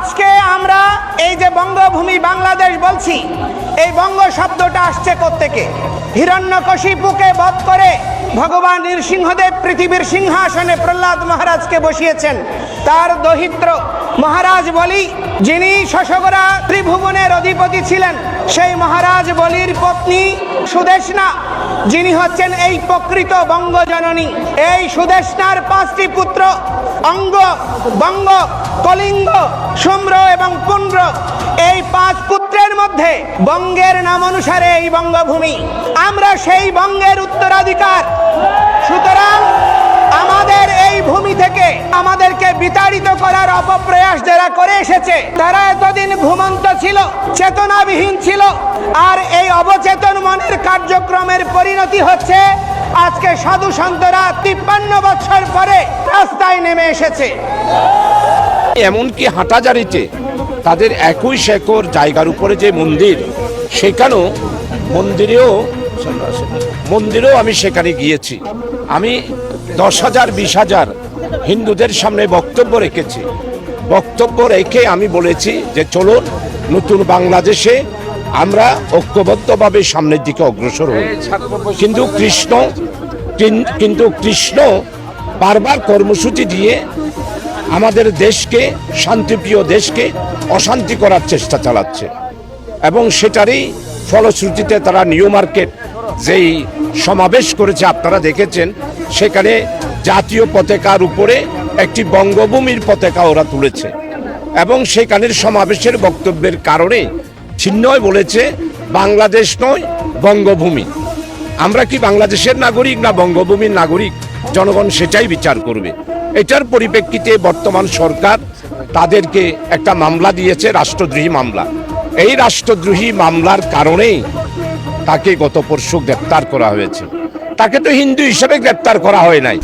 আজকে আমরা এই যে বঙ্গভূমি বাংলাদেশ বলছি, এই বঙ্গ শব্দটা আসছে থেকে হিরণ্যকশিপুকে বধ করে ভগবান নৃসিংহদেব পৃথিবীর সিংহাসনে প্রহ্লাদ মহারাজকে বসিয়েছেন। তার দহিত্র, মহারাজ বলি, যিনি শশগরা ত্রিভুবনের অধিপতি ছিলেন, সেই মহারাজ বলির পত্নী সুদেশনা যিনি হচ্ছেন এই প্রকৃত বঙ্গজননী। এই সুদেশনার পাঁচটি পুত্র, অঙ্গ, বঙ্গ, কলিঙ্গ শুম্র এবং পুন্ড্র। এই পাঁচ পুত্রের মধ্যে বঙ্গের নাম অনুসারে এই বঙ্গভূমি। আমরা সেই বঙ্গের উত্তরাধিকার। সুতরাং আমাদের এই ভূমি থেকে আমাদেরকে বিতাড়িত করার অপপ্রয়াস যারা করে এসেছে, তারা এতদিন ঘুমন্ত ছিল, চেতনাবিহীন ছিল, আর এই অবচেতন মনের কার্যক্রমের পরিণতি হচ্ছে আজকে সাধু সন্তরা তিপ্পান্ন বছর পরে রাস্তায় নেমে এসেছে। এমনকি হাটাজারিতে তাদের একুশ একর জায়গার উপরে যে মন্দির, সেখানেও মন্দিরেও মন্দিরেও আমি সেখানে গিয়েছি। আমি দশ হাজার, বিশ হাজার হিন্দুদের সামনে বক্তব্য রেখেছি। বক্তব্য রেখে আমি বলেছি যে চলুন, নতুন বাংলাদেশে আমরা ঐক্যবদ্ধভাবে সামনের দিকে অগ্রসর হই। কিন্তু কৃষ্ণ, কিন- কিন্তু কৃষ্ণ বারবার কর্মসূচি দিয়ে আমাদের দেশকে, শান্তিপ্রিয় দেশকে অশান্তি করার চেষ্টা চালাচ্ছে। এবং সেটারই ফলশ্রুতিতে তারা নিউ মার্কেট যেই সমাবেশ করেছে, আপনারা দেখেছেন, সেখানে জাতীয় পতাকার উপরে একটি বঙ্গভূমির পতাকা ওরা তুলেছে। এবং সেখানের সমাবেশের বক্তব্যের কারণে ছিন্নয় বলেছে, বাংলাদেশ নয়, বঙ্গভূমি। আমরা কি বাংলাদেশের নাগরিক না বঙ্গভূমির নাগরিক? জনগণ সেটাই বিচার করবে। এটার পরিপ্রেক্ষিতে বর্তমান সরকার তাদেরকে একটা মামলা দিয়েছে, রাষ্ট্রদ্রোহী মামলা। এই রাষ্ট্রদ্রোহী মামলার কারণেই তাকে গত পরশু গ্রেপ্তার করা হয়েছে। তাকে তো হিন্দু হিসেবে গ্রেপ্তার করা হয় নাই।